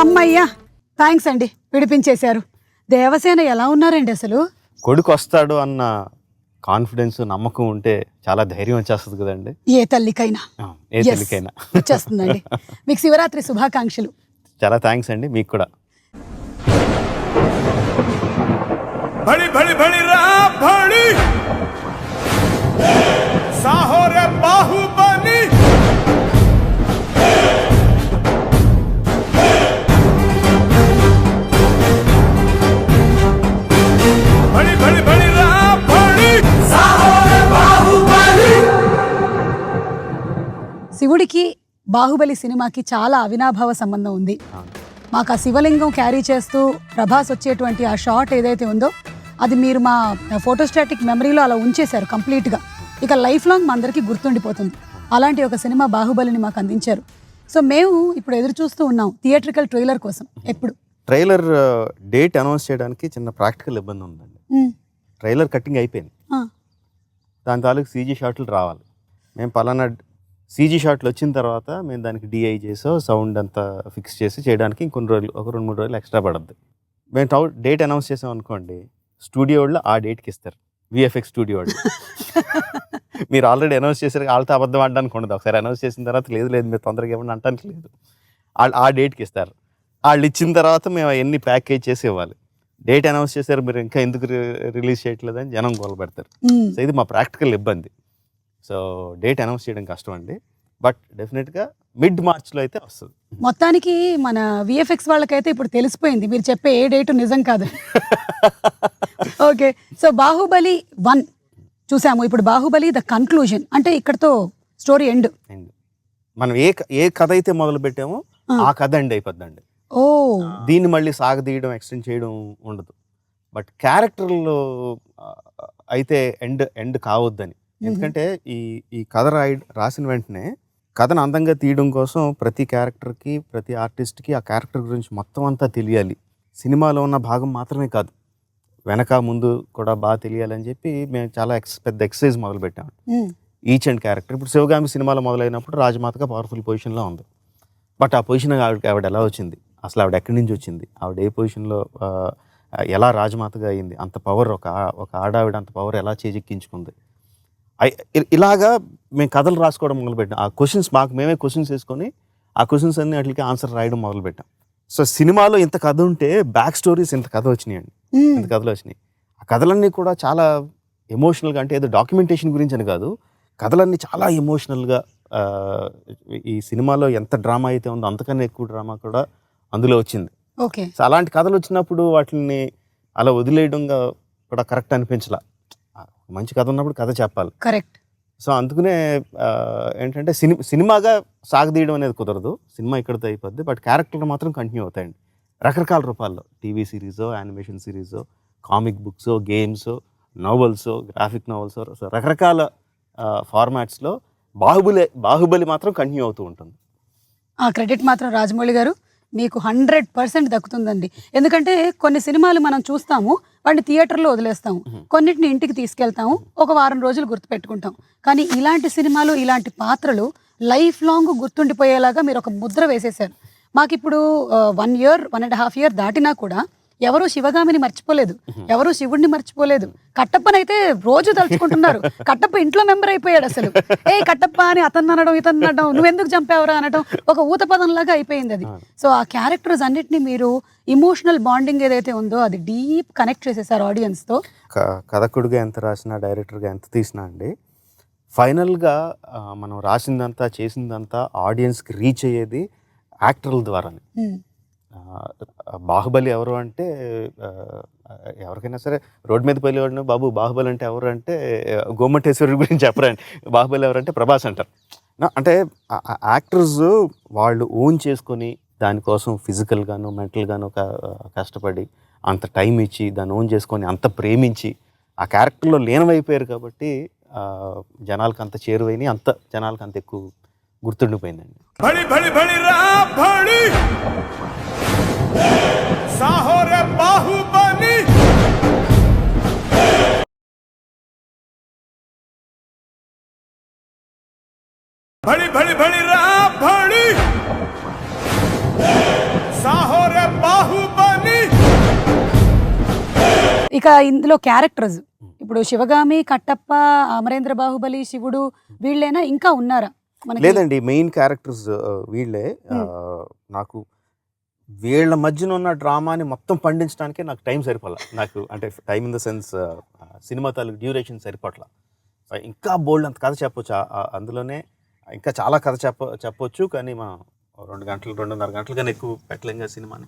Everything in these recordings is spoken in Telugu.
అమ్మయ్యా థ్యాంక్స్ అండి. విడిపించేశారు. దేవసేన ఎలా ఉన్నారండి అసలు? కొడుకు వస్తాడు అన్న కాన్ఫిడెన్స్ నమ్మకం ఉంటే చాలా ధైర్యం వచ్చేస్తుంది కదండి. ఏ తల్లికైనా? ఏ తల్లికైనా. వచ్చేస్తుందండి. మీకు శివరాత్రి శుభాకాంక్షలు. చాలా థ్యాంక్స్ అండి మీకు కూడా. బడి బడి బడి రా బడి బాహు శివుడికి బాహుబలి సినిమాకి చాలా అవినాభావ సంబంధం ఉంది. మాకు ఆ శివలింగం క్యారీ చేస్తూ ప్రభాస్ వచ్చేటువంటి ఆ షాట్ ఏదైతే ఉందో అది మీరు మా ఫోటోస్టాటిక్ మెమరీలో అలా ఉంచేశారు కంప్లీట్గా ఇక లైఫ్ లాంగ్ మా అందరికీ గుర్తుండిపోతుంది. అలాంటి ఒక సినిమా బాహుబలిని మాకు అందించారు. సో మేము ఇప్పుడు ఎదురు చూస్తూ ఉన్నాం థియేట్రికల్ ట్రైలర్ కోసం ఎప్పుడు. ట్రైలర్ డేట్ అనౌన్స్ చేయడానికి చిన్న ప్రాక్టికల్ ఇబ్బంది ఉందండి. ట్రైలర్ కటింగ్ అయిపోయింది. దాని తాలూకు సీజీ షాట్లు రావాలి. మేము పలానా సీజీ షాట్లు వచ్చిన తర్వాత మేము దానికి డిఐ చేసో సౌండ్ అంతా ఫిక్స్ చేసి చేయడానికి ఇంకొన్ని రోజులు ఒక రెండు మూడు రోజులు ఎక్స్ట్రా పడుద్ది. మేము టౌ డేట్ అనౌన్స్ చేసాం అనుకోండి స్టూడియో వాళ్ళు ఆ డేట్కి ఇస్తారు. విఎఫ్ఎక్స్ స్టూడియో వాళ్ళు. మీరు ఆల్రెడీ అనౌన్స్ చేశారు వాళ్ళతో అబద్ధం ఆడడానికి ఉండదు. ఒకసారి అనౌన్స్ చేసిన తర్వాత లేదు లేదు మీరు తొందరగా ఇవ్వండి అంటానికి లేదు. వాళ్ళు ఆ డేట్కి ఇస్తారు. వాళ్ళు ఇచ్చిన తర్వాత మేము అవన్నీ ప్యాకేజ్ చేసి ఇవ్వాలి. డేట్ అనౌన్స్ చేశారు మీరు ఇంకా ఎందుకు రిలీజ్ చేయట్లేదని జనం గోల పెడతారు. సో ఇది మా ప్రాక్టికల్ ఇబ్బంది. సో డేట్ అనౌన్స్ చేయడం కష్టం అండి. బట్ డెఫినెట్గా మిడ్ మార్చ్లో అయితే వస్తుంది. మొత్తానికి మన విఎఫ్ఎక్స్ వాళ్ళకైతే ఇప్పుడు తెలిసిపోయింది. మీరు చెప్పే ఏ డేటు నిజం కాదు. ఓకే. సో బాహుబలి వన్ చూసాము. ఇప్పుడు బాహుబలి ద కన్క్లూజన్. అంటే ఇక్కడతో స్టోరీ ఎండ్. మనం ఏ ఏ కథ అయితే మొదలు పెట్టామో ఆ. ఆ కథ ఎండ్ అయిపోద్దండి. ఓ. దీన్ని మళ్ళీ సాగదీయడం ఎక్స్టెండ్ చేయడం ఉండదు. బట్ క్యారెక్టర్లో అయితే ఎండ్ ఎండ్ కావద్దని. ఎందుకంటే ఈ ఈ కథ రాయి రాసిన వెంటనే కథను అందంగా తీయడం కోసం ప్రతి క్యారెక్టర్కి ప్రతి ఆర్టిస్ట్కి ఆ క్యారెక్టర్ గురించి మొత్తం అంతా తెలియాలి. సినిమాలో ఉన్న భాగం మాత్రమే కాదు. వెనక ముందు కూడా బాగా తెలియాలని చెప్పి మేము చాలా ఎక్స్ పెద్ద ఎక్సర్సైజ్ మొదలు పెట్టాం ఉమ్, ఈచ్ అండ్ క్యారెక్టర్. ఇప్పుడు శివగామి సినిమాలో మొదలైనప్పుడు రాజమాతగా పవర్ఫుల్ పొజిషన్లో ఉంది. బట్ ఆ పొజిషన్ ఆవిడ ఆవిడ ఎలా వచ్చింది? అసలు ఆవిడ ఎక్కడి నుంచి వచ్చింది? ఆవిడ ఏ పొజిషన్లో ఎలా రాజమాతగా అయింది? అంత పవర్ ఒక ఒక ఆడావిడ అంత పవర్ ఎలా చేజెక్కించుకుంది? ఇలాగా మేము కథలు రాసుకోవడం మొదలుపెట్టాం. ఆ క్వశ్చన్స్ మాకు మేమే క్వశ్చన్స్ వేసుకొని ఆ క్వశ్చన్స్ అన్ని వాటికి ఆన్సర్ రాయడం మొదలుపెట్టాం. సో సినిమాలో ఇంత కథ ఉంటే బ్యాక్ స్టోరీస్ ఇంత కథ వచ్చినాయండి. ఇంత కథలు వచ్చినాయి. ఆ కథలన్నీ కూడా చాలా ఎమోషనల్గా అంటే ఏదో డాక్యుమెంటేషన్ గురించి అని కాదు. కథలన్నీ చాలా ఎమోషనల్గా ఈ సినిమాలో ఎంత డ్రామా అయితే ఉందో అంతకన్నా ఎక్కువ డ్రామా కూడా అందులో వచ్చింది. ఓకే. సో అలాంటి కథలు వచ్చినప్పుడు వాటిని అలా వదిలేయడంగా కూడా కరెక్ట్ అనిపించలా. మంచి కథ ఉన్నప్పుడు కథ చెప్పాలి. కరెక్ట్. సో అందుకనే ఏంటంటే సిని సినిమాగా సాగదీయడం అనేది కుదరదు. సినిమా ఇక్కడితో అయిపోద్ది. బట్ క్యారెక్టర్లు మాత్రం కంటిన్యూ అవుతాయండి. రకరకాల రూపాల్లో టీవీ సిరీసో animation సిరీసో comic books games novels graphic novels రకరకాల ఫార్మాట్స్లో బాహుబలి బాహుబలి మాత్రం కంటిన్యూ అవుతూ ఉంటుంది. ఆ క్రెడిట్ మాత్రం రాజమౌళి గారు మీకు హండ్రెడ్ పర్సెంట్ దక్కుతుందండి. ఎందుకంటే కొన్ని సినిమాలు మనం చూస్తాము వాటిని థియేటర్లో వదిలేస్తాము. కొన్నిటిని ఇంటికి తీసుకెళ్తాము ఒక వారం రోజులు గుర్తుపెట్టుకుంటాం. కానీ ఇలాంటి సినిమాలు ఇలాంటి పాత్రలు లైఫ్ లాంగ్ గుర్తుండిపోయేలాగా మీరు ఒక ముద్ర వేసేసారు మాకు ఇప్పుడు one year one and half year దాటినా కూడా ఎవరు శివగామిని మర్చిపోలేదు. ఎవరు శివుడిని మర్చిపోలేదు. కట్టప్పనైతే రోజు తలుచుకుంటున్నారు. కట్టప్ప ఇంట్లో మెంబర్ అయిపోయాడు అసలు. ఏ కట్టప్ప అని అతను అనడం ఇతను అనడం నువ్వెందుకు చంపావురా అనడం ఒక ఊత పదం లాగా అయిపోయింది అది. సో ఆ క్యారెక్టర్స్ అన్నిటిని మీరు ఇమోషనల్ బాండింగ్ ఏదైతే ఉందో అది డీప్ కనెక్ట్ చేసేసారు ఆడియన్స్తో. క- కథకుడిగా ఎంత రాసినా డైరెక్టర్గా ఎంత తీసినా అండి ఫైనల్గా మనం రాసిందంతా చేసిందంతా ఆడియన్స్కి రీచ్ అయ్యేది యాక్టర్ల ద్వారానే. బాహుబలి ఎవరు అంటే ఎవరికైనా సరే రోడ్ మీద పోయేవాడిని బాబు బాహుబలి అంటే ఎవరు అంటే గోమటేశ్వరుడి గురించి చెప్పరండి బాహుబలి ఎవరంటే ప్రభాస్ అంటారు. అంటే యాక్టర్స్ వాళ్ళు ఓన్ చేసుకొని దానికోసం ఫిజికల్గాను మెంటల్గాను ఒక కష్టపడి అంత టైం ఇచ్చి దాన్ని ఓన్ చేసుకొని అంత ప్రేమించి ఆ క్యారెక్టర్లో లీనమైపోయారు కాబట్టి జనాలకు అంత చేరువైన అంత జనాలకు అంత ఎక్కువ గుర్తుండిపోయిందండి. సాహోరే బాహుబలి బడి బడి బడి రా బడి ఇక ఇందులో క్యారెక్టర్స్. ఇప్పుడు శివగామి కట్టప్ప అమరేంద్ర బాహుబలి శివుడు వీళ్ళైనా ఇంకా ఉన్నారా? లేదండి మెయిన్ క్యారెక్టర్స్ వీళ్ళే. నాకు వీళ్ళ మధ్యన ఉన్న డ్రామాని మొత్తం పండించడానికి నాకు టైం సరిపోలే. నాకు అంటే time in the sense cinema తాలూకు డ్యూరేషన్ సరిపోట్ల. సో ఇంకా బోల్డ్ అంత కథ చెప్పొచ్చు. అందులోనే ఇంకా చాలా కథ చెప్ప చెప్పొచ్చు కానీ మా రెండు గంటలు రెండున్నర గంటలు కానీ ఎక్కువ పెట్టలేం కదా సినిమాని.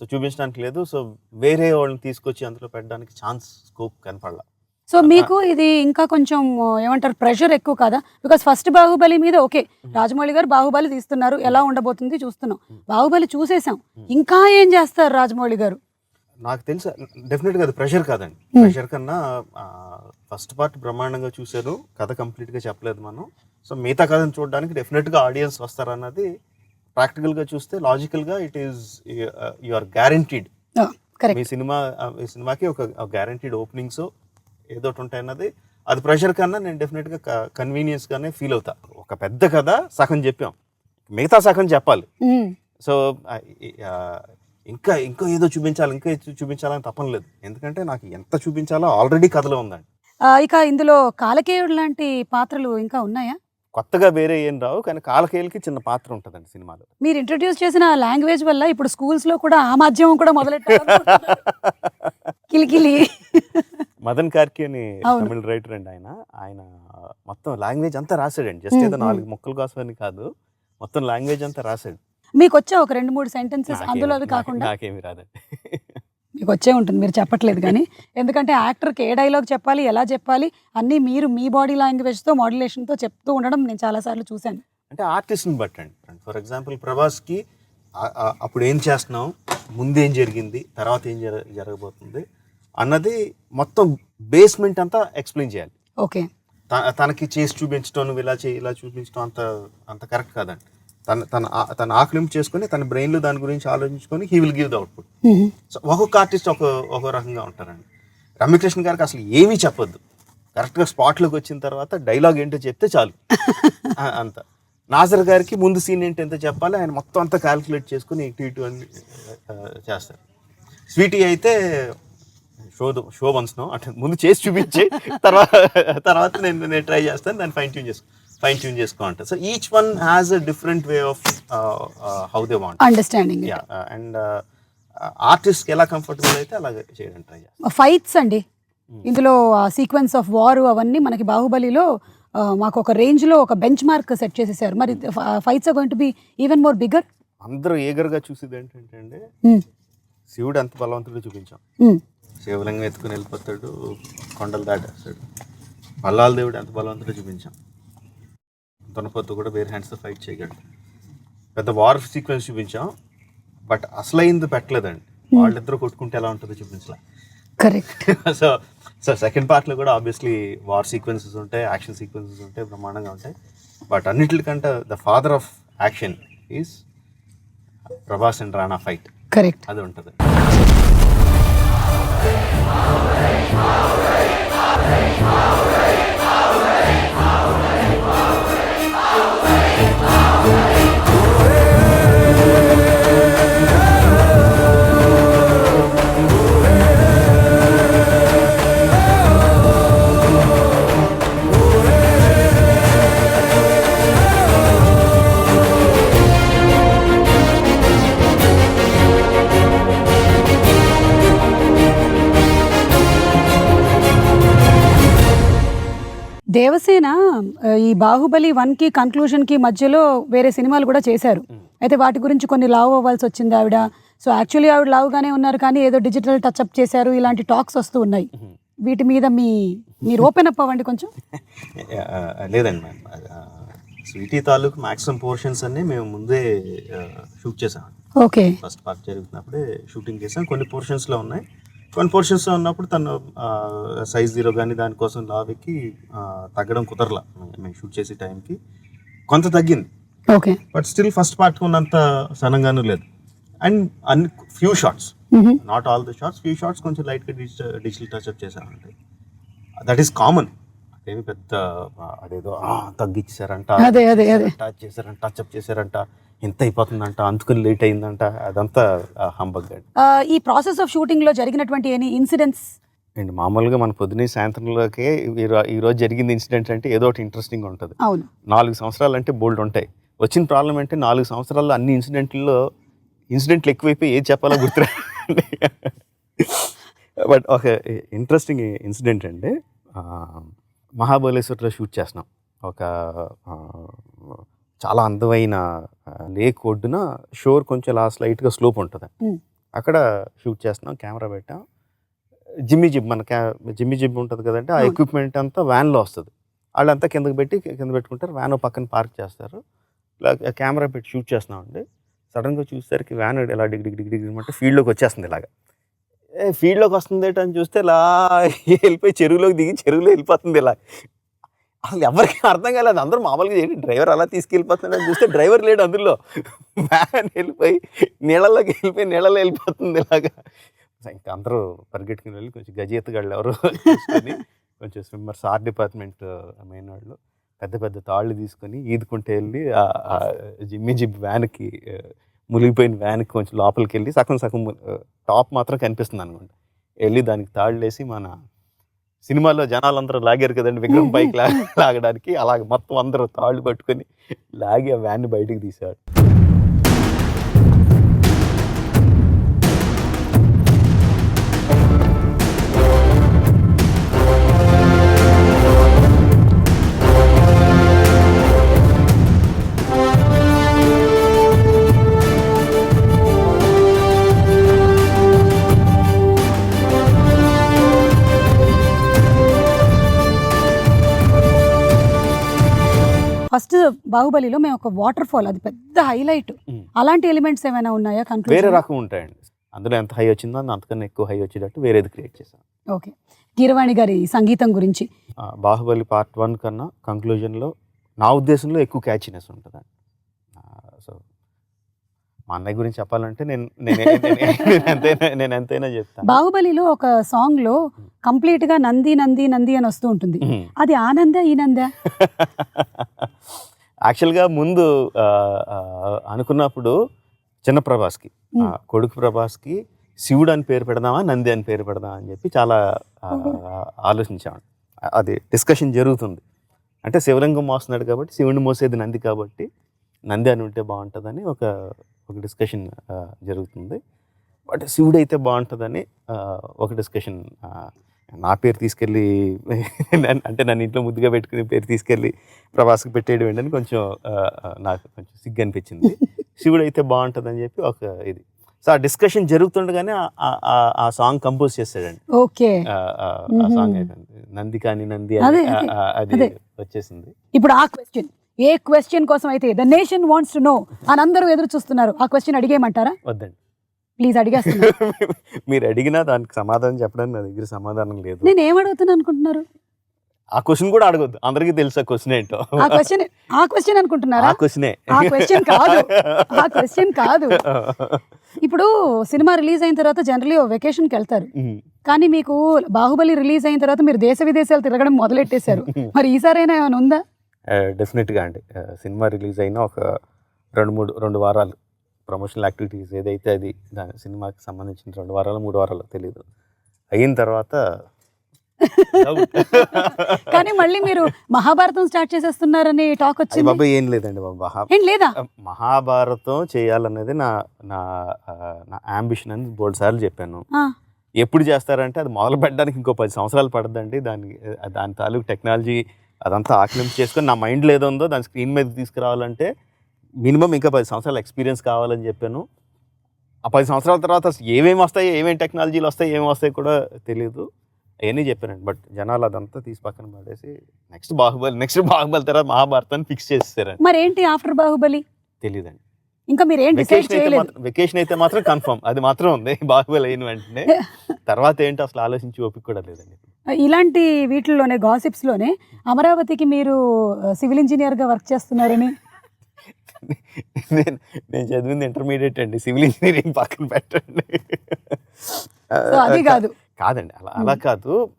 సో చూపించడానికి లేదు. సో వేరే వాళ్ళని తీసుకొచ్చి అందులో పెట్టడానికి ఛాన్స్ స్కోప్ కనపడలా. సో మీకు ఇది ఇంకా కొంచెం ఏమంటారు ప్రెషర్ ఎక్కువ కదా? బికాస్ ఫస్ట్ బాహుబలి మీద ఓకే రాజమౌళి గారు బాహుబలి తీస్తున్నారు ఎలా ఉండబోతుంది చూస్తున్నాం. బాహుబలి చూసేసాం ఇంకా ఏం చేస్తారు రాజమౌళి గారు? నాకు తెలుసు డెఫినెట్గా అది ప్రెషర్ కాదండి. ప్రెషర్ కన్నా ఫస్ట్ పార్ట్ బ్రహ్మాండంగా చూశారు కథ కంప్లీట్గా చెప్పలేదు మనం. సో మిగతా కథను చూడడానికి డెఫినెట్గా ఆడియన్స్ వస్తారన్నది ప్రాక్టికల్గా చూస్తే లాజికల్గా it is you are guaranteed me cinema మీ సినిమాకి ఒక గ్యారంటీడ్ ఓపెనింగ్స్ ఏదో ఒకటి ఉంటాయన్నది అది ప్రెషర్ కన్నా నేను డెఫినెట్గా కన్వీనియన్స్గానే ఫీల్ అవుతా. ఒక పెద్ద కథ సగం చెప్పాం. మిగతా సగం చెప్పాలి. సో ఇంకా ఇంకా ఏదో చూపించాలి ఇంకా చూపించాలని తప్పని లేదు. ఎందుకంటే నాకు ఎంత చూపించాలో ఆల్రెడీ కథలో ఉందండి. ఇక ఇందులో కాలకేయుడు లాంటి పాత్రలు ఇంకా ఉన్నాయా? కొత్తగా వేరే ఏం రావు కానీ కాలకేయులకి చిన్న పాత్ర ఉంటుందండి సినిమాలో. మీరు ఇంట్రడ్యూస్ చేసిన లాంగ్వేజ్ వల్ల ఇప్పుడు స్కూల్స్లో కూడా ఆ మాధ్యమం కూడా మొదలెట్టారు కిలికిలి. మదన్ కార్కి అని. తమిళ రైటర్ అండి ఆయన. ఆయన మొత్తం లాంగ్వేజ్ అంతా రాశాడండి. జస్ట్ ఏదో నాలుగు మొక్కల కోసమని కాదు. మొత్తం లాంగ్వేజ్ అంతా రాశాడు. మీకు వచ్చా ఒక రెండు మూడు సెంటెన్సెస్ అందులో అవి కాకుండా? నాకేమి రాదండి. మీకు వచ్చే ఉంటుంది మీరు చెప్పట్లేదు కానీ. ఎందుకంటే యాక్టర్కి ఏ డైలాగ్ చెప్పాలి ఎలా చెప్పాలి అన్నీ మీరు మీ బాడీ లాంగ్వేజ్తో మాడ్యులేషన్తో చెప్తూ ఉండడం నేను చాలాసార్లు చూశాను. అంటే ఆర్టిస్ట్ని బట్టండి. ఫర్ ఎగ్జాంపుల్ ప్రభాస్కి అప్పుడు ఏం చేస్తున్నాం ముందు ఏం జరిగింది తర్వాత ఏం జర జరగబోతుంది అన్నది మొత్తం బేస్మెంట్ అంతా ఎక్స్ప్లెయిన్ చేయాలి. ఓకే. తనకి చేసి చూపించడం నువ్వు ఇలా చేయి ఇలా చూపించడం అంత అంత కరెక్ట్ కాదండి. తన తన తన ఆకలింపు చేసుకొని తన బ్రెయిన్లో దాని గురించి ఆలోచించుకొని he will give the output so ఒక్కొక్క ఆర్టిస్ట్ ఒక ఒక రకంగా ఉంటారండి. రమ్యకృష్ణ గారికి అసలు ఏమీ చెప్పొద్దు. కరెక్ట్గా స్పాట్లోకి వచ్చిన తర్వాత డైలాగ్ ఏంటో చెప్తే చాలు. అంత. నాజర్ గారికి ముందు సీన్ ఏంటి ఎంత చెప్పాలి ఆయన మొత్తం అంతా క్యాలిక్యులేట్ చేసుకుని ఇటు ఇటు అని ఆ, చేస్తారు. స్వీటీ అయితే షో షో వన్స్ నో అంటే ముందు చేసి చూపించి తర్వాత తర్వాత నేను నేను ట్రై చేస్తాను దాన్ని ఫైన్ ట్యూన్ చేసుకో. ఫైన్ ట్యూన్ చేసుకో అంటారు so each one has a different way of how they want understanding yeah and ఆర్టిస్ట్కి ఎలా కంఫర్టబుల్ అయితే అలాగే చేయడానికి ట్రై చేస్తాను ఫైట్స్ అండి. ఇందులో సీక్వెన్స్ ఆఫ్ వార్ అవన్నీ మనకి బాహుబలిలో ఆ, మాకు ఒక రేంజ్లో ఒక బెంచ్ మార్క్ సెట్ చేసేసారు. మరి fights going to be even more bigger అందరూ ఏగర్గా చూసేది ఏంటంటే అండి శివుడు ఎంత బలవంతుడో చూపించాం. శివలింగం ఎత్తుకుని వెళ్ళిపోతాడు కొండలు దాటేస్తాడు. పల్లాల దేవుడు ఎంత బలవంతుడో చూపించాం. దునపొత్తు కూడా వేరే హ్యాండ్స్తో ఫైట్ చేయగలడు పెద్ద వార్ సీక్వెన్స్ చూపించాం. బట్ అసలైంది పెట్టలేదండి. వాళ్ళిద్దరూ కొట్టుకుంటే ఎలా ఉంటుందో చూపించలే. కరెక్ట్ సో సో సెకండ్ పార్ట్లో కూడా ఆబ్వియస్లీ వార్ సీక్వెన్సెస్ ఉంటాయి యాక్షన్ సీక్వెన్సెస్ ఉంటాయి బ్రహ్మాండంగా ఉంటాయి. బట్ అన్నిటికంటే the father of action is Prabhas and Rana fight correct అది ఉంటుంది. బాహుబలి వన్కి కన్క్లూజన్కి మధ్యలో వేరే సినిమాలు కూడా చేశారు. అయితే వాటి గురించి కొన్ని లావ్ అవ్వాల్సి వచ్చింది ఆవిడ. సో యాక్చువల్లీ ఆవిడ లావుగానే ఉన్నారు కానీ ఏదో డిజిటల్ టచ్అప్ చేశారు ఇలాంటి టాక్స్ వస్తూ ఉన్నాయి. వీటి మీద మీ మీరు ఓపెన్ అప్ అవ్వండి కొంచెం. లేదండి మ్యామ్ స్వీటీ తాలూకు మ్యాక్సిమం పోర్షన్స్ అన్ని మేము ముందే షూట్ చేసాం ఓకే ఫస్ట్ పార్ట్ జరుగుతున్నప్పుడే షూటింగ్ చేసాం. కొన్ని పోర్షన్స్లో ఉన్నాయి. కొన్ని పోర్షన్స్లో ఉన్నప్పుడు తను సైజ్ జీరో కానీ దానికోసం లావెక్కి తగ్గడం కుదరలా. మేము షూట్ చేసే టైంకి కొంత తగ్గింది. Okay. But still first part ఉన్నంత సనంగాను లేదు. అండ్ అన్ని few shots not all the shots few shots కొంచెం లైట్గా డిజిటల్ డిజిటల్ టచ్అప్ చేశారంటే దట్ ఈస్ కామన్ అదేమి పెద్ద అదేదో తగ్గించారంట అదే, అదే, అదే. టచ్ చేశారంట టచ్అప్ చేశారంట. ఎంత అయిపోతుందంట అందుకని లేట్ అయిందంట అదంతా హంబగ్ ఈ ప్రాసెస్ ఆఫ్ షూటింగ్లో జరిగినటువంటి ఎనీ ఇన్సిడెంట్స్? అండ్ మామూలుగా మన పొద్దున్నే సాయంత్రంలోకే ఈ రోజు జరిగింది ఇన్సిడెంట్ అంటే ఏదో ఒకటి ఇంట్రెస్టింగ్ ఉంటుంది. అవును. నాలుగు సంవత్సరాలు అంటే బోల్డ్ ఉంటాయి. వచ్చిన ప్రాబ్లం అంటే నాలుగు సంవత్సరాల్లో అన్ని ఇన్సిడెంట్లో ఇన్సిడెంట్లు ఎక్కువైపోయి ఏది చెప్పాలో గుర్తురా బట్ ఒక ఇంట్రెస్టింగ్ ఇన్సిడెంట్ అండి. మహాబలేశ్వర్లో షూట్ చేస్తున్నాం. ఒక చాలా అందమైన లేక్ ఒడ్డున షోర్ కొంచెం లాస్ట్ లైట్గా స్లోప్ ఉంటుంది. అక్కడ షూట్ చేస్తున్నాం కెమెరా పెట్టాం. జిమ్మి జిబ్ మన క్యా జిమ్మి జిబ్ ఉంటుంది కదంటే ఆ. ఎక్విప్మెంట్ అంతా వ్యాన్లో వస్తుంది. వాళ్ళంతా కిందకి పెట్టి కింద పెట్టుకుంటారు వ్యాన్ పక్కన పార్క్ చేస్తారు. ఇలా కెమెరా పెట్టి షూట్ చేస్తున్నామండి. సడన్గా చూసేసరికి వ్యాన్ ఇలా డిగ్ డిగ్ డిగ్ డిగ్ అంటే ఫీల్డ్లోకి వచ్చేస్తుంది ఇలాగా. ఏ ఫీల్డ్లోకి వస్తుంది అని చూస్తే ఇలా వెళ్ళిపోయి చెరువులోకి దిగి చెరువులో వెళ్ళిపోతుంది ఇలా. అసలు ఎవరికి అర్థం కాలేదు. అందరూ మామూలుగా ఏంటి డ్రైవర్ అలా తీసుకెళ్ళిపోతున్నాడు. చూస్తే డ్రైవర్ లేడు అందులో. వ్యాన్ వెళ్ళిపోయి నీళ్ళలోకి వెళ్ళిపోయి నీళ్ళలో వెళ్ళిపోతుంది ఇలాగా. ఇంకా అందరూ పరిగెట్టుకుని వెళ్ళి కొంచెం గజెత్తుగాళ్ళు ఎవరు కొంచెం స్విమ్మర్స్ ఆర్ట్ డిపార్ట్మెంట్ మెయిన్ వాళ్ళు పెద్ద పెద్ద తాళ్ళు తీసుకొని ఈదుకుంటే వెళ్ళి ఆ జిమ్మి జిమ్ వ్యాన్కి మునిగిపోయిన వ్యాన్కి కొంచెం లోపలికి వెళ్ళి సగం సగం టాప్ మాత్రం కనిపిస్తుంది అనుకోండి. వెళ్ళి దానికి తాళ్ళు వేసి మన సినిమాలో జనాలందరూ లాగారు కదండి. విగ్రహం పైకి లా లాగడానికి అలాగ మొత్తం అందరూ తాళ్ళు పట్టుకొని లాగి ఆ వ్యాన్ బయటికి తీశాడు ఫస్ట్ బాహుబలిలో మేము ఒక వాటర్ ఫాల్ అది పెద్ద హైలైట్. అలాంటి ఎలిమెంట్స్ ఏమైనా ఉన్నాయా వేరే రకం ఉంటాయండి. అందులో ఎంత హై వచ్చిందో అంతకన్నా ఎక్కువ హై వచ్చేటట్టు వేరేది క్రియేట్ చేశాను. ఓకే. కీరవాణి గారి సంగీతం గురించి. బాహుబలి పార్ట్ వన్ కన్నా కంక్లూజన్లో నా ఉద్దేశంలో ఎక్కువ క్యాచినెస్ ఉంటుందండి. సో మా అన్నయ్య గురించి చెప్పాలంటే నేను నేను నేను ఎంతైనా చెప్తాను బాహుబలిలో ఒక సాంగ్లో కంప్లీట్గా నంది నంది నంది అని వస్తూ ఉంటుంది. అది ఆనంద ఈనంద? యాక్చువల్గా ముందు అనుకున్నప్పుడు చిన్న ప్రభాస్కి. కొడుకు ప్రభాస్కి శివుడు అని పేరు పెడదామా నంది అని పేరు పెడదామా అని చెప్పి చాలా ఆలోచించాము అది డిస్కషన్ జరుగుతుంది. అంటే శివలింగం మోస్తున్నాడు కాబట్టి శివుడిని మోసేది నంది కాబట్టి నంది అని ఉంటే బాగుంటుందని ఒక ఒక డిస్కషన్ జరుగుతుంది. బట్ శివుడు అయితే బాగుంటుందని ఒక డిస్కషన్ నా పేరు తీసుకెళ్ళి అంటే నన్ను ఇంట్లో ముద్దుగా పెట్టుకుని పేరు తీసుకెళ్ళి ప్రభాస్కి పెట్టేయడం ఏంటని కొంచెం నాకు కొంచెం సిగ్గు అనిపించింది. శివుడు అయితే బాగుంటుందని చెప్పి ఒక ఇది. సో ఆ డిస్కషన్ జరుగుతుండగానే ఆ- సాంగ్ కంపోజ్ చేశాడండి ఓకే. ఆ. సాంగ్ అయిపోయింది నంది కాని నంది అదే. వచ్చేసింది. ఇప్పుడు ఆ క్వశ్చన్ ఏ క్వశ్చన్ కోసం అయితే the nation wants to know అని అందరూ ఎదురు చూస్తున్నారు. ఆ క్వశ్చన్ అడిగేయమంటారా? వద్దండి. ప్లీజ్ అడిగేస్తున్నా మీరు అడిగినా దానికి సమాధానం చెప్పడానికి నా దగ్గర సమాధానం లేదు. నేను ఏం అడుగుతున్నాను అనుకుంటున్నారు? ఆ క్వశ్చన్ కూడా అడగొద్దు. అందరికీ తెలుసు ఆ క్వశ్చన్ ఏంటో. ఆ క్వశ్చన్ ఆ క్వశ్చన్ అనుకుంటున్నారా? ఆ క్వశ్చనే ఆ question కాదు. ఆ question కాదు. ఇప్పుడు సినిమా రిలీజ్ అయిన తర్వాత జనరలీ వెకేషన్కి వెళ్తారు కానీ మీకు బాహుబలి రిలీజ్ అయిన తర్వాత మీరు దేశ విదేశాలు తిరగడం మొదలెట్టేశారు. మరి ఈసారైనా ఏమైనా ఉందా? డెఫినెట్గా అండి. ఆ, సినిమా రిలీజ్ అయిన ఒక రెండు మూడు రెండు వారాలు ప్రమోషనల్ యాక్టివిటీస్ ఏదైతే అది దాని సినిమాకి సంబంధించిన రెండు వారాలు మూడు వారాలు తెలియదు అయిన తర్వాత. కానీ మళ్ళీ మీరు మహాభారతం స్టార్ట్ చేసేస్తున్నారని టాక్ అయ్య వచ్చింది. బాబాయ్ ఏం లేదండి బాబు. ఏం లేదా? మహాభారతం చేయాలనేది నా నా ఆ, నా అంబిషన్ అని బోల్డ్ సార్లు చెప్పాను. ఎప్పుడు చేస్తారంటే అది మొదలు పెట్టడానికి ఇంకో పది సంవత్సరాలు పడుతుందండి దానికి ఆ, దాని తాలూకు టెక్నాలజీ అదంతా ఆక్లింపు చేసుకొని నా మైండ్లో ఏదో ఉందో దాని స్క్రీన్ మీద తీసుకురావాలంటే మినిమం ఇంకా పది సంవత్సరాల ఎక్స్పీరియన్స్ కావాలని చెప్పాను. ఆ పది సంవత్సరాల తర్వాత ఏమేమి వస్తాయి ఏమేమి టెక్నాలజీలు వస్తాయి ఏమేమి వస్తాయి కూడా తెలియదు అవన్నీ చెప్పానండి. బట్ జనాలు అదంతా తీసి పక్కన పడేసి నెక్స్ట్ బాహుబలి నెక్స్ట్ బాహుబలి తర్వాత మహాభారతాన్ని ఫిక్స్ చేసేసారండి. మరేంటి ఆఫ్టర్ బాహుబలి? తెలియదండి ఇంకా మీరు ఏం డిసైడ్ చేయలేదు. మాత్రం వెకేషన్ అయితే మాత్రం కన్ఫర్మ్ అది మాత్రం ఉంది. బాహుబలి అయిన వెంటనే. తర్వాత ఏంటి అసలు ఆలోచించి ఓపిక కూడా లేదండి. ఇలాంటి వీటిల్లోనే gossips లోనే అమరావతికి మీరు సివిల్ ఇంజనీర్గా వర్క్ చేస్తున్నారని? నేను నేను చదివింది ఇంటర్మీడియట్ అండి. సివిల్ ఇంజనీరింగ్ పక్కన పెట్టండి. అది కాదు. కాదండి. అలా అలా కాదు.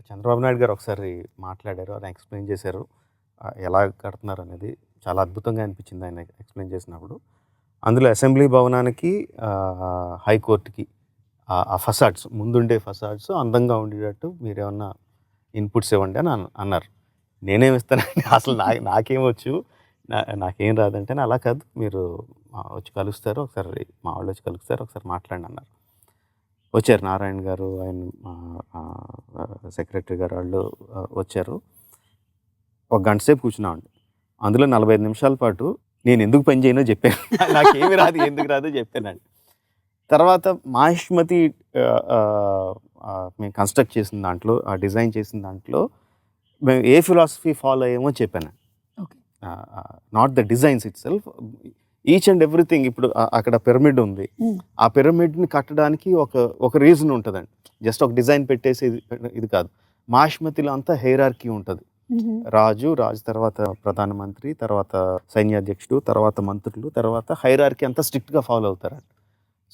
చంద్రబాబు నాయుడు గారు ఒకసారి మాట్లాడారు. ఆయన ఎక్స్ప్లెయిన్ చేశారు. ఎలా కడుతున్నారు అనేది. చాలా అద్భుతంగా అనిపించింది ఆయన ఎక్స్ప్లెయిన్ చేసినప్పుడు. అందులో అసెంబ్లీ భవనానికి హైకోర్టుకి ఆ- ఫసాడ్స్ ముందుండే ఫసాడ్స్ అందంగా ఉండేటట్టు మీరేమన్నా ఇన్పుట్స్ ఇవ్వండి అని అన్నారు. నేనేమి ఇస్తానండి? అసలు నా నాకేమొచ్చు? నా నాకేం రాదంటే అలా కాదు. మీరు వచ్చి కలుస్తారు ఒకసారి మా వాళ్ళు వచ్చి కలుస్తారు ఒకసారి మాట్లాడండి అన్నారు. వచ్చారు నారాయణ గారు ఆయన సెక్రటరీ గారు వాళ్ళు వచ్చారు. ఒక గంట సేపు కూర్చున్నామండి. అందులో నలభై ఐదు నిమిషాల పాటు నేను ఎందుకు పని చేయనో చెప్పాను. నాకేమి రాదు ఎందుకు రాదో చెప్పానండి. తర్వాత మాహిష్మతి మేము కన్స్ట్రక్ట్ చేసిన దాంట్లో ఆ డిజైన్ చేసిన దాంట్లో మేము ఏ ఫిలాసఫీ ఫాలో అయ్యామో చెప్పాను. Okay. Not the designs itself each and everything ఇప్పుడు అక్కడ పిరమిడ్ ఉంది. Hmm. ఆ పిరమిడ్ని కట్టడానికి ఒక ఒక రీజన్ ఉంటుందండి. జస్ట్ ఒక డిజైన్ పెట్టేసి ఇది ఇది కాదు. మాష్మతిలో అంతా హెయిరార్కీ ఉంటుంది. రాజు రాజు తర్వాత ప్రధానమంత్రి తర్వాత సైన్యాధ్యక్షుడు తర్వాత మంత్రులు తర్వాత హైరార్కీ అంతా స్ట్రిక్ట్గా ఫాలో అవుతారండి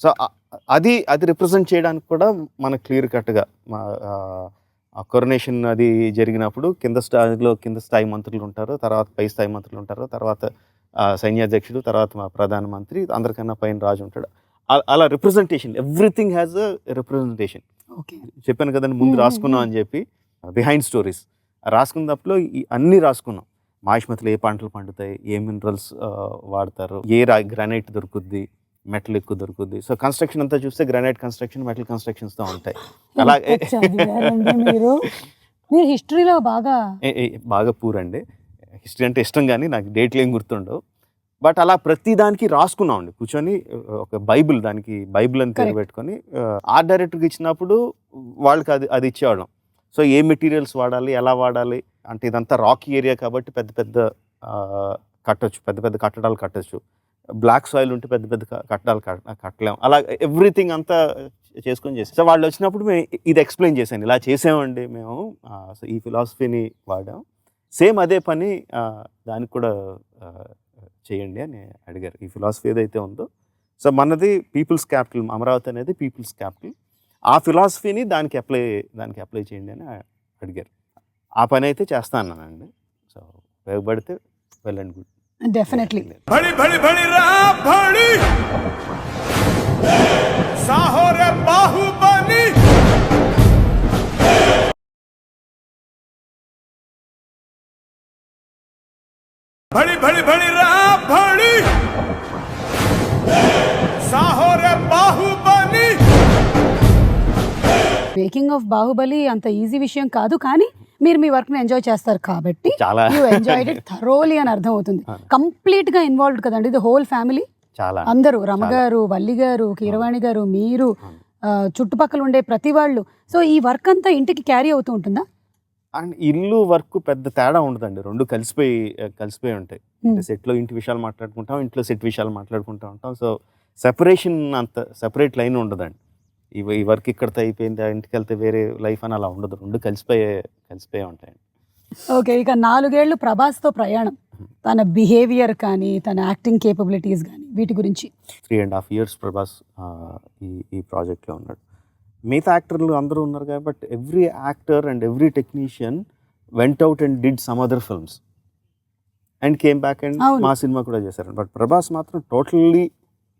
సో అది అది రిప్రజెంట్ చేయడానికి కూడా మన క్లియర్ కట్గా కొరనేషన్ అది జరిగినప్పుడు కింద స్థాయిలో కింద స్థాయి మంత్రులు ఉంటారు తర్వాత పై స్థాయి మంత్రులు ఉంటారు తర్వాత సైన్యాధ్యక్షుడు తర్వాత మా ప్రధానమంత్రి అందరికన్నా పైన రాజు ఉంటాడు. అలా representation everything has a representation. Okay. చెప్పాను కదండి ముందు రాసుకున్నాం. అని చెప్పి బిహైండ్ స్టోరీస్. రాసుకున్నప్పుడు ఈ అన్నీ రాసుకున్నాం. మాహిష్మతిలో ఏ పంటలు పండుతాయి? ఏ మినరల్స్ వాడతారు? ఏ రా గ్రానైట్ దొరుకుద్ది? మెటల్ ఎక్కువ దొరుకుద్ది? సో కన్స్ట్రక్షన్ అంతా చూస్తే గ్రానైట్ కన్స్ట్రక్షన్ మెటల్ కన్స్ట్రక్షన్స్తో ఉంటాయి. అలా ఎంత చదివారండి మీరు. మీరు హిస్టరీలో బాగా బాగా పూర్ అండి. హిస్టరీ అంటే ఇష్టం కానీ నాకు డేట్లు ఏం గుర్తుండవు. బట్ అలా ప్రతి దానికి రాసుకున్నాం అండి కూర్చొని ఒక బైబిల్ దానికి బైబిల్ అని. పెట్టుకొని ఆర్ట్ డైరెక్టర్కి ఇచ్చినప్పుడు వాళ్ళకి అది అది ఇచ్చేవాళ్ళం. సో ఏ మెటీరియల్స్ వాడాలి ఎలా వాడాలి అంటే ఇదంతా రాకీ ఏరియా కాబట్టి పెద్ద పెద్ద కట్టొచ్చు పెద్ద పెద్ద కట్టడాలు కట్టొచ్చు. బ్లాక్ సాయిల్ ఉంటే పెద్ద పెద్ద కట్టడాలు కట్ట- కట్టలేం. అలా ఎవ్రీథింగ్ అంతా చేసుకొని చేసాం సో వాళ్ళు వచ్చినప్పుడు మేము ఇది ఎక్స్ప్లెయిన్ చేశాను ఇలా చేసామండి మేము సో ఈ ఫిలాసఫీని వాడాం. సేమ్ అదే పని దానికి కూడా చేయండి అని అడిగారు. ఈ ఫిలాసఫీ ఏదైతే ఉందో. సో మనది పీపుల్స్ క్యాపిటల్ అమరావతి అనేది పీపుల్స్ క్యాపిటల్. ఆ ఫిలాసఫీని దానికి అప్లై దానికి అప్లై చేయండి అని అడిగారు ఆ పని అయితే చేస్తానండి సో ఉపయోగపడితే వెల్ అండ్ గుడ్ డెఫినెట్లీ బడి బడి బడి రా బడి సాహోరే బాహుబలి బడి బడి బడి రా బడి సాహోరే బాహుబలి మేకింగ్ ఆఫ్ బాహుబలి అంత ఈజీ విషయం కాదు కానీ మీరు మీ వర్క్ని ఎంజాయ్ చేస్తారు కాబట్టి యూ ఎంజాయ్డ్ ఇట్ థరోలీ అని అర్థం అవుతుంది. కంప్లీట్గా ఇన్వాల్వ్డ్ కదండి ఇది హోల్ ఫ్యామిలీ? చాలా. అందరూ రమగారు వల్లి గారు కీరవాణి గారు మీరు చుట్టుపక్కల ఉండే ప్రతి వాళ్ళు. సో ఈ వర్క్ అంతా ఇంటికి క్యారీ అవుతూ ఉంటుందా? అండ్ ఇల్లు వర్క్ పెద్ద తేడా ఉండదండి. రెండు కలిసిపోయి కలిసిపోయి ఉంటాయి. సెట్లో ఇంటి విషయాలు మాట్లాడుకుంటాం ఇంట్లో సెట్ విషయాలు మాట్లాడుకుంటూ ఉంటాం. సో సెపరేషన్ అంత సెపరేట్ లైన్ ఉండదండి. ఈ ఈ వర్క్ ఇక్కడితో అయిపోయింది ఆ ఇంటికి వెళ్తే వేరే లైఫ్ అని అలా ఉండదు. రెండు కలిసిపోయే కలిసిపోయే ఉంటాయండి ఓకే ఇక నాలుగేళ్ళు ప్రభాస్తో ప్రయాణం. తన బిహేవియర్ కానీ తన యాక్టింగ్ కేపబిలిటీస్ కానీ వీటి గురించి. Three and half years Prabhas ఈ ఈ ప్రాజెక్ట్లో ఉన్నాడు. మిగతా యాక్టర్లు అందరూ ఉన్నారు కాబట్టి every actor and every technician went out and did some other films and came back and. మా సినిమా కూడా చేశారు. బట్ ప్రభాస్ మాత్రం టోటల్లీ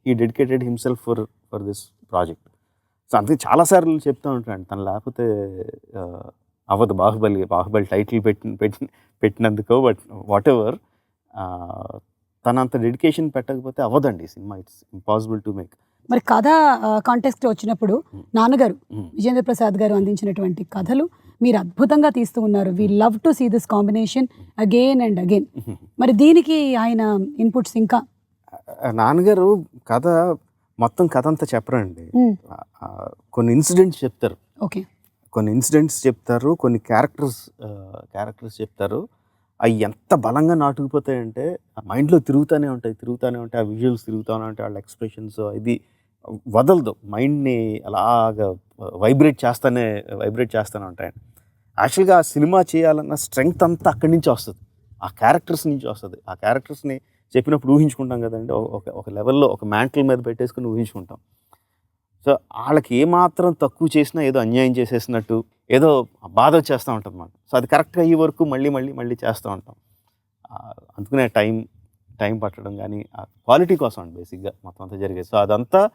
ఈ dedicated himself for for this project so అందుకే చాలాసార్లు చెప్తూ ఉంటాను తను లేకపోతే అవ్వదు. బాహుబలి బాహుబలి టైటిల్ పెట్టిన పెట్టిన పెట్టినందుకో బట్ వాట్ ఎవర్ తనంత డెడికేషన్ పెట్టకపోతే అవ్వదండి cinema. It's impossible to make. మరి కథ కాంటెస్ట్ వచ్చినప్పుడు. నాన్నగారు విజేంద్ర ప్రసాద్ గారు అందించినటువంటి కథలు మీరు అద్భుతంగా తీస్తూ ఉన్నారు. We love to see this combination again and again మరి దీనికి ఆయన ఇన్పుట్స్ ఇంకా? నాన్నగారు కథ మొత్తం కథ అంతా చెప్పరండి. కొన్ని ఇన్సిడెంట్స్ చెప్తారు. ఓకే. కొన్ని ఇన్సిడెంట్స్ చెప్తారు కొన్ని క్యారెక్టర్స్ క్యారెక్టర్స్ చెప్తారు. అవి ఎంత బలంగా నాటుకుపోతాయంటే మైండ్లో తిరుగుతూనే ఉంటాయి తిరుగుతూనే ఉంటాయి ఆ విజువల్స్ తిరుగుతూనే ఉంటాయి వాళ్ళ ఎక్స్ప్రెషన్స్ ఇది వదలదు. మైండ్ని అలాగా వైబ్రేట్ చేస్తానే వైబ్రేట్ చేస్తూనే ఉంటాయి. యాక్చువల్గా ఆ సినిమా చేయాలన్న స్ట్రెంగ్త్ అంతా అక్కడి నుంచి వస్తుంది. ఆ క్యారెక్టర్స్ నుంచి వస్తుంది. ఆ క్యారెక్టర్స్ని చెప్పినప్పుడు ఊహించుకుంటాం కదండి. ఒక- ఒక లెవెల్లో ఒక మ్యాంటిల్ మీద పెట్టేసుకుని ఊహించుకుంటాం. సో వాళ్ళకి ఏమాత్రం తక్కువ చేసినా ఏదో అన్యాయం చేసేసినట్టు ఏదో బాధ వచ్చేస్తూ ఉంటుంది అన్నమాట. సో అది కరెక్ట్గా అయ్యే వరకు మళ్ళీ మళ్ళీ మళ్ళీ చేస్తూ ఉంటాం. అందుకనే టైం టైం పట్టడం కానీ ఆ క్వాలిటీ కోసం అండి బేసిక్గా మొత్తం అంతా జరిగేది. సో అదంతా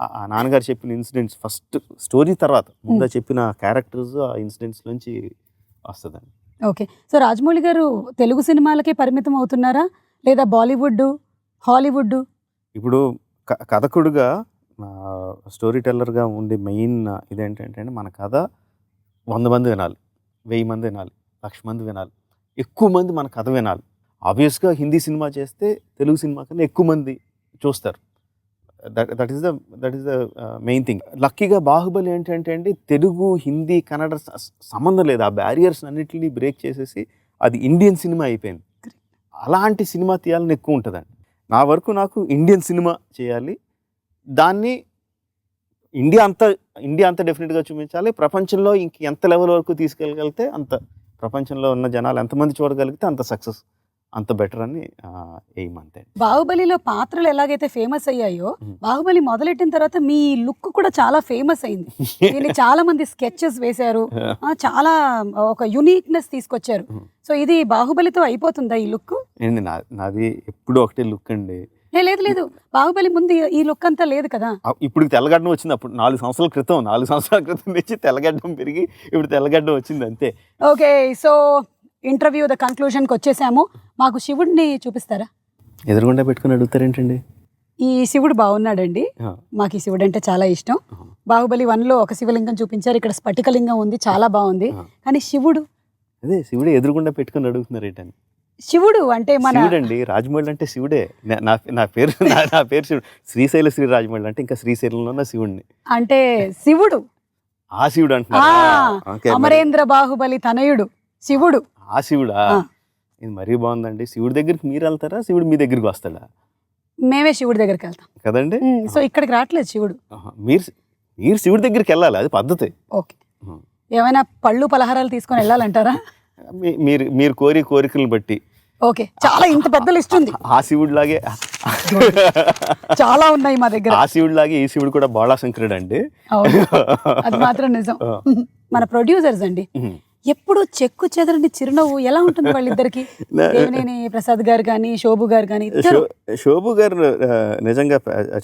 ఆ- ఆ నాన్నగారు చెప్పిన ఇన్సిడెంట్స్ ఫస్ట్ స్టోరీ తర్వాత ముందు చెప్పిన క్యారెక్టర్స్ ఆ ఇన్సిడెంట్స్ నుంచి వస్తుందండి. ఓకే. సో రాజమౌళి గారు తెలుగు సినిమాలకే పరిమితం అవుతున్నారా? లేదా బాలీవుడ్ హాలీవుడ్ ఇప్పుడు క- కథకుడుగా స్టోరీ టెల్లర్గా ఉండే మెయిన్ ఇదేంటంటే అండి, మన కథ వంద మంది వినాలి వెయ్యి మంది వినాలి లక్ష మంది వినాలి ఎక్కువ మంది మన కథ వినాలి. ఆబ్వియస్గా హిందీ సినిమా చేస్తే తెలుగు సినిమా కన్నా ఎక్కువ మంది చూస్తారు. That that is the that is the main thing లక్కీగా బాహుబలి ఏంటంటే అండి తెలుగు హిందీ కన్నడ స- సంబంధం లేదు. ఆ బ్యారియర్స్ అన్నిటినీ బ్రేక్ చేసేసి అది ఇండియన్ సినిమా అయిపోయింది. అలాంటి సినిమా తీయాలని ఎక్కువ ఉంటుందండి. నా వరకు నాకు ఇండియన్ సినిమా చేయాలి. దాన్ని ఇండియా అంతా ఇండియా అంతా డెఫినెట్గా చూపించాలి. ప్రపంచంలో ఇంక ఎంత లెవెల్ వరకు తీసుకెళ్ళగలిగితే అంత ప్రపంచంలో ఉన్న జనాలు ఎంతమంది చూడగలిగితే అంత సక్సెస్ అంత బెటర్ అని ఎయిమ్ అంతే బాహుబలిలో పాత్రలు ఎలాగైతే ఫేమస్ అయ్యాయో. బాహుబలి మొదలెట్టిన తర్వాత మీ లుక్ కూడా చాలా ఫేమస్ అయింది. దీన్ని చాలా మంది స్కెచెస్ వేశారు. చాలా ఒక యునిక్నెస్ తీసుకొచ్చారు. సో ఇది బాహుబలితో అయిపోతుందా ఈ లుక్? ఏంటి నాది ఎప్పుడు ఒకటే లుక్ అండి. ఏ లేదు లేదు. బాహుబలి ముందు ఈ- లుక్ అంతా లేదు కదా. ఇప్పుడు తెల్లగడ్డం వచ్చింది అప్పుడు నాలుగు సంవత్సరాల క్రితం నాలుగు సంవత్సరాల క్రితం నుంచి తెల్లగడ్డం పెరిగి ఇప్పుడు తెల్లగడ్డం వచ్చింది అంతే. ఓకే సో ఇంటర్వ్యూ ద కన్క్లూజన్కి వచ్చేసాము. మాకు శివుడిని చూపిస్తారా? ఎదురుగుండా పెట్టుకుని అడుగుతారేంటండి? ఈ శివుడు బాగున్నాడండి. మాకు ఈ శివుడు అంటే చాలా ఇష్టం. బాహుబలి వన్లో ఒక శివలింగం చూపించారు. ఇక్కడ స్ఫటికలింగం ఉంది. చాలా బాగుంది. కానీ శివుడు అదే శివుడే ఎదురుగుండా పెట్టుకుని అడుగుతున్నారు ఏంటని శివుడు అంటే మన శివుడండి. రాజమౌళి అంటే శివుడే. నా- నా పేరు నా- పేరు శివుడు. శ్రీశైల శ్రీ రాజమౌళి అంటే ఇంకా శ్రీశైలంలో ఉన్న శివుడిని అంటే శివుడు. ఆ శివుడు అంటున్నారా? అమరేంద్ర బాహుబలి తనయుడు. శివుడు. ఆ శివుడా. ఇది మరీ బాగుందండి. శివుడి దగ్గరికి మీరు వెళ్తారా? శివుడు మీ దగ్గరికి వస్తాడా? మేమే శివుడి దగ్గరికి వెళ్తాం. కదండి? సో ఇక్కడికి రావట్లేదు శివుడు. మీరు మీరు శివుడి దగ్గరికి వెళ్ళాలి అది పద్ధతి. ఓకే. ఏమైనా పళ్ళు పలహారాలు తీసుకొని వెళ్ళాలంటారా? మీరు మీరు కోరి కోరికలను బట్టి. ఓకే. చాలా ఇంత పెద్ద లిస్ట్ ఉంది. ఆ శివుడు లాగే చాలా ఉన్నాయి మా దగ్గర. ఆ శివుడు లాగే ఈ శివుడు కూడా బాళాశంకరుడు అండి అది మాత్రం నిజం. మన ప్రొడ్యూసర్స్ అండి. ఎప్పుడు చెక్కు చెదరని చిరునవ్వు ఎలా ఉంటుంది వాళ్ళిద్దరికి? దేవినేని ప్రసాద్ గారు కానీ శోభు గారు కానీ శోభు గారు నిజంగా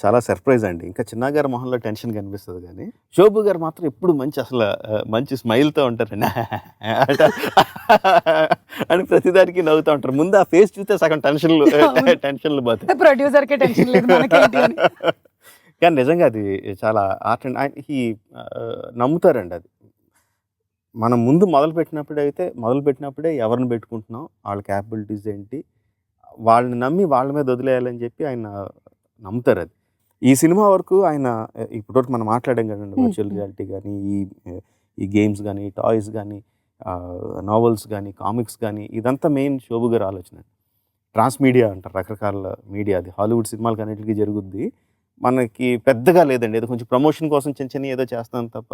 చాలా సర్ప్రైజ్ అండి. ఇంకా చిన్న గారి మొహంలో టెన్షన్ కనిపిస్తుంది కానీ శోభు గారు మాత్రం ఎప్పుడు మంచి అసలు మంచి స్మైల్తో ఉంటారండి అట అని ప్రతిదానికి నవ్వుతూ ఉంటారు. ముందు ఆ ఫేస్ చూస్తే సగం టెన్షన్లు టెన్షన్లు పోతాయి. ప్రొడ్యూసర్ కే టెన్షన్ లేదు కానీ నిజంగా అది చాలా ఆర్ట్ అండ్ ఆ, నమ్ముతారండి అది. మనం ముందు మొదలు పెట్టినప్పుడే అయితే మొదలు పెట్టినప్పుడే ఎవరిని పెట్టుకుంటున్నాం వాళ్ళ క్యాపబిలిటీస్ ఏంటి వాళ్ళని నమ్మి వాళ్ళ మీద వదిలేయాలని చెప్పి ఆయన నమ్ముతారు అది. ఈ సినిమా వరకు ఆయన ఇప్పటివరకు మనం మాట్లాడాం కదండి. వర్చువల్ రియాలిటీ కానీ ఈ ఈ గేమ్స్ కానీ టాయ్స్ కానీ నావెల్స్ కానీ కామిక్స్ కానీ ఇదంతా మెయిన్ శోభు గారి ఆలోచన. ట్రాన్స్ మీడియా అంటారు రకరకాల మీడియా అది. హాలీవుడ్ సినిమాలకు అన్నిటికీ జరుగుద్ది. మనకి పెద్దగా లేదండి ఏదో కొంచెం ప్రమోషన్ కోసం చిన్న చిన్న ఏదో చేస్తాం తప్ప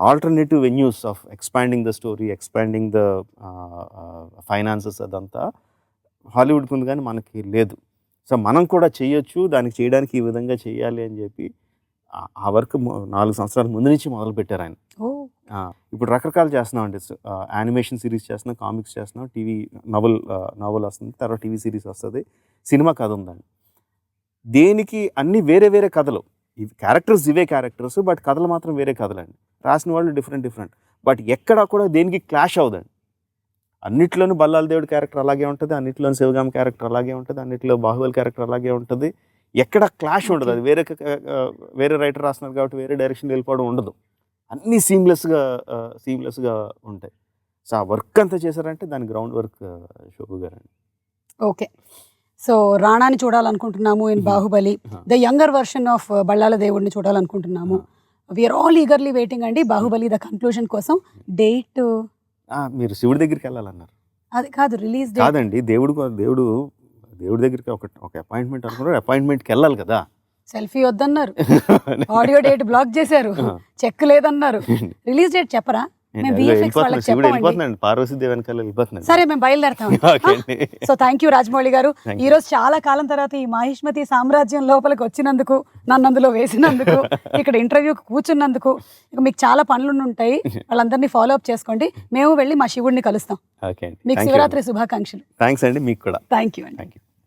alternative venues of expanding the story expanding the finances అదంతా హాలీవుడ్కి ఉంది కానీ మనకి లేదు. సో మనం కూడా చేయొచ్చు దానికి చేయడానికి ఈ విధంగా చేయాలి అని చెప్పి ఆ- వర్క్ నాలుగు సంవత్సరాల ముందు నుంచి మొదలు పెట్టారు ఆయన. ఇప్పుడు రకరకాలు చేస్తున్నాం అండి. యానిమేషన్ సిరీస్ చేస్తున్నాం కామిక్స్ చేస్తున్నాం టీవీ నవల్ నవల్ వస్తుంది తర్వాత టీవీ సిరీస్ వస్తుంది సినిమా కథ ఉందండి. దేనికి అన్ని వేరే వేరే కథలు. ఇవి క్యారెక్టర్స్ ఇవే క్యారెక్టర్స్ బట్ కథలు మాత్రం వేరే కథలండి. రాసిన వాళ్ళు డిఫరెంట్ డిఫరెంట్ బట్ ఎక్కడా కూడా దేనికి క్లాష్ అవ్వదండి. అన్నిట్లోనూ బల్లాల దేవుడి క్యారెక్టర్ అలాగే ఉంటుంది అన్నిట్లోనూ శివగామి క్యారెక్టర్ అలాగే ఉంటుంది అన్నిట్లో బాహుబలి క్యారెక్టర్ అలాగే ఉంటుంది. ఎక్కడ క్లాష్ ఉండదు. అది వేరే వేరే రైటర్ రాస్తున్నారు కాబట్టి వేరే డైరెక్షన్ వెళ్ళిపోవడం ఉండదు. అన్నీ సీమ్లెస్గా సీమ్లెస్గా ఉంటాయి. సో ఆ వర్క్ అంతా చేశారంటే దాని గ్రౌండ్ వర్క్ శోభు గారు అండి ఓకే సో రాణాని చూడాలనుకుంటున్నాము in. Baahubali. The younger version of బళ్ళాల దేవుడిని చూడాలనుకుంటున్నాము. We are all eagerly waiting అండి బాహుబలి ద కన్క్లూజన్ కోసం. డేట్ మీరు శివుడి దగ్గరికి వెళ్ళాలన్నారు. అది కాదు రిలీజ్ కాదండి దేవుడు దేవుడు దేవుడి దగ్గరికి ఒక ఒక అపాయింట్మెంట్ అనుకున్నాడు అపాయింట్మెంట్కి వెళ్ళాలి కదా. సెల్ఫీ వద్దన్నారు. ఆడియో డేట్ బ్లాక్ చేశారు. చెక్ లేదన్నారు. రిలీజ్ డేట్ చెప్పరా? సరే మేము బయలుదేరుతాం. So thank you Rajamouli garu. ఈ. రోజు చాలా కాలం తర్వాత ఈ మాహిష్మతి సామ్రాజ్యం లోపలికి వచ్చినందుకు నన్ను అందులో వేసినందుకు ఇక్కడ ఇంటర్వ్యూకి కూర్చున్నందుకు ఇక మీకు చాలా పనులు ఉంటాయి. వాళ్ళందరినీ ఫాలో అప్ చేసుకోండి. మేము వెళ్ళి మా శివుడిని కలుస్తాం. మీకు శివరాత్రి శుభాకాంక్షలు. థ్యాంక్స్ అండి మీకు కూడా. థ్యాంక్ యూ అండి.